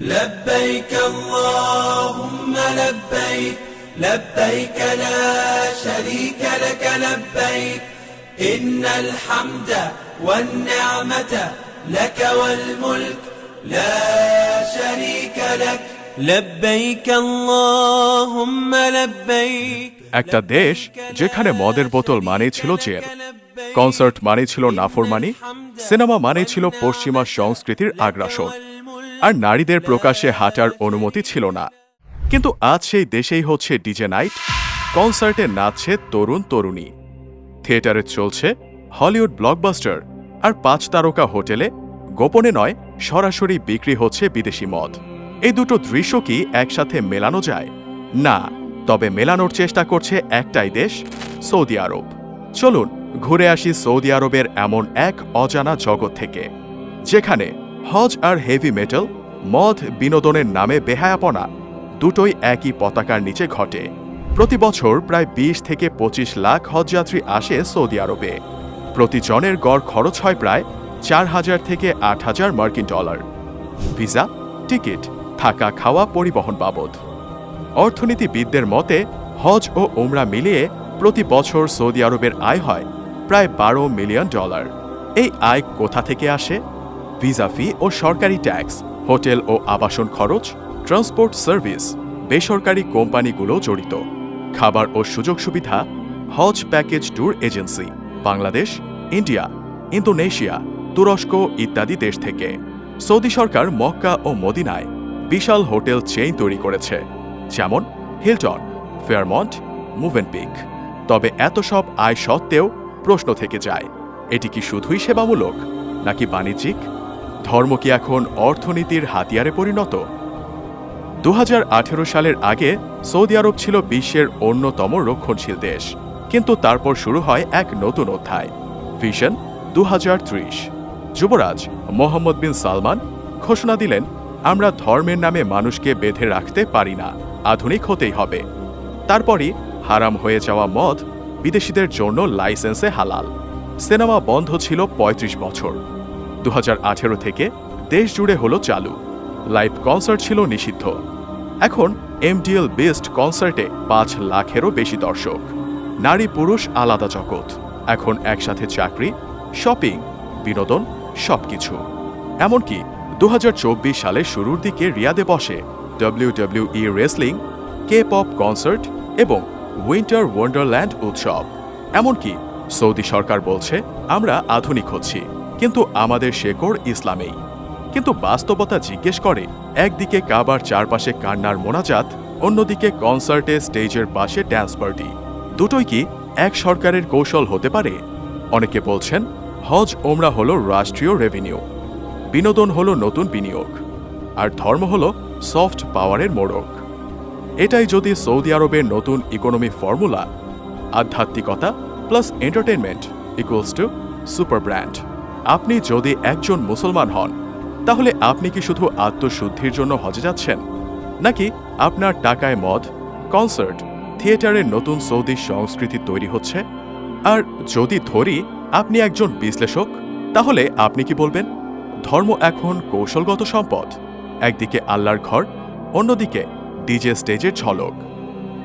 لبيك اللهم لبيك لبيك لا شريك لك لبيك إن الحمد والنعمة لك والملك لا شريك لك لبيك اللهم لبيك একটা দেশ যেখানে মদের বোতল মানেই ছিল জেল কনসার্ট মানে ছিল নাফরমানি সিনেমা মানে ছিল পশ্চিমা সংস্কৃতির আগ্রাসন আর নারীদের প্রকাশ্যে হাঁটার অনুমতি ছিল না। কিন্তু আজ সেই দেশেই হচ্ছে ডিজে নাইট। কনসার্টে নাচছে তরুণ তরুণী। থিয়েটারে চলছে হলিউড ব্লকবাস্টার। আর পাঁচ তারকা হোটেলে, গোপনে নয়, সরাসরি বিক্রি হচ্ছে বিদেশি মদ। এই দুটো দৃশ্য কি একসাথে মেলানো যায়? না, তবে মেলানোর চেষ্টা করছে একটাই দেশ, সৌদি আরব। চলুন ঘুরে আসি সৌদি আরবের এমন এক অজানা জগৎ থেকে, যেখানে হজ আর হেভি মেটাল, মদ বিনোদনের নামে বেহায়াপনা, দুটোই একই পতাকার নিচে ঘটে। প্রতি বছর প্রায় বিশ থেকে পঁচিশ লাখ হজযাত্রী আসে সৌদি আরবে। প্রতি জনের গড় খরচ হয় প্রায় চার হাজার থেকে আট হাজার মার্কিন ডলার। ভিসা, টিকিট, থাকা খাওয়া পরিবহন বাবদ। অর্থনীতিবিদদের মতে, হজ ও উমরা মিলিয়ে প্রতি বছর সৌদি আরবের আয় হয় প্রায় বারো মিলিয়ন ডলার। এই আয় কোথা থেকে আসে? ভিসা ফি ও সরকারি ট্যাক্স, হোটেল ও আবাসন খরচ, ট্রান্সপোর্ট সার্ভিস, বেসরকারি কোম্পানিগুলো জড়িত। খাবার ও সুযোগ সুবিধা, হজ package tour agency, Bangladesh, India, Indonesia, তুরস্ক ইত্যাদি দেশ থেকে। সৌদি সরকার মক্কা ও মদিনায় বিশাল হোটেল চেইন তৈরি করেছে, যেমন হিলটন, ফেয়ারমন্ট, মুভেনপিক। তবে এত সব আয় সত্ত্বেও প্রশ্ন থেকে যায়, এটি কি শুধুই সেবামূলক, নাকি বাণিজ্যিক? ধর্ম কি এখন অর্থনীতির হাতিয়ারে পরিণত? দু হাজার আঠেরো সালের আগে সৌদি আরব ছিল বিশ্বের অন্যতম রক্ষণশীল দেশ, কিন্তু তারপর শুরু হয় এক নতুন অধ্যায় ভিশন দু হাজার ত্রিশ। যুবরাজ মোহাম্মদ বিন সালমান ঘোষণা দিলেন, আমরা ধর্মের নামে মানুষকে বেঁধে রাখতে পারি না, আধুনিক হতেই হবে। তারপরই হারাম হয়ে যাওয়া মদ বিদেশিদের জন্য লাইসেন্সে হালাল। সিনেমা বন্ধ ছিল ৩৫ বছর। দু হাজার আঠেরো থেকে দেশ জুড়ে হলো চালু। লাইভ কনসার্ট ছিল নিষিদ্ধ। এখন এমডিএল বেস্ট কনসার্টে পাঁচ লাখেরও বেশি দর্শক। নারী পুরুষ আলাদা জগৎ। এখন একসাথে চাকরি, শপিং, বিনোদন, সবকিছু। এমনকি দু সালের শুরুর দিকে রিয়াদে বসে ডব্লিউডব্লিউই রেসলিং কে পপ কনসার্ট এবং উইন্টার ওয়ান্ডারল্যান্ড উৎসব। এমনকি সৌদি সরকার বলছে, আমরা আধুনিক হচ্ছি। কিন্তু আমাদের শেকড় ইসলামেই। কিন্তু বাস্তবতা জিজ্ঞেস করে, একদিকে কাবার চারপাশে কান্নার মোনাজাত, অন্যদিকে কনসার্টে স্টেজের পাশে ড্যান্স পার্টি দুটোই কি এক সরকারের কৌশল হতে পারে? অনেকে বলছেন, হজ ওমরা হলো রাষ্ট্রীয় রেভিনিউ বিনোদন হলো নতুন বিনিয়োগ। আর ধর্ম হলো সফট পাওয়ারের মোড়ক। এটাই যদি সৌদি আরবের নতুন ইকোনমি ফর্মুলা আধ্যাত্মিকতা plus entertainment equals to super brand আপনি যদি একজন মুসলমান হন, তাহলে আপনি কি শুধু আত্মশুদ্ধির জন্য হজে যাচ্ছেন? নাকি আপনার টাকায় মদ কনসার্ট থিয়েটারের নতুন সৌদি সংস্কৃতি তৈরি হচ্ছে? আর যদি ধরি আপনি একজন বিশ্লেষক, তাহলে আপনি কি বলবেন? ধর্ম এখন কৌশলগত সম্পদ। একদিকে আল্লাহর ঘর, অন্যদিকে ডিজে স্টেজের ঝলক।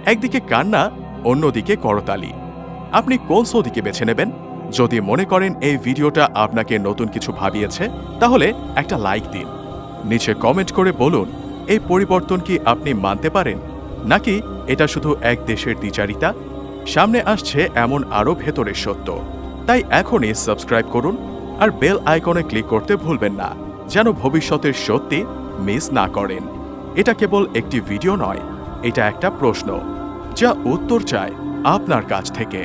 একদিকে কান্না, অন্যদিকে করতালি। আপনি কোন সৌদিকে বেছে নেবেন? যদি মনে করেন এই ভিডিওটা আপনাকে নতুন কিছু ভাবিয়েছে, তাহলে একটা লাইক দিন। নিচে কমেন্ট করে বলুন, এই পরিবর্তন কি আপনি মানতে পারেন? নাকি এটা শুধু এক দেশের দ্বিচারিতা? সামনে আসছে এমন আরও ভেতরের সত্য। তাই এখনই সাবস্ক্রাইব করুন আর বেল আইকনে ক্লিক করতে ভুলবেন না, যেন ভবিষ্যতের সত্যি মিস না করেন। এটা কেবল একটি ভিডিও নয়, এটা একটা প্রশ্ন, যা উত্তর চায় আপনার কাছ থেকে।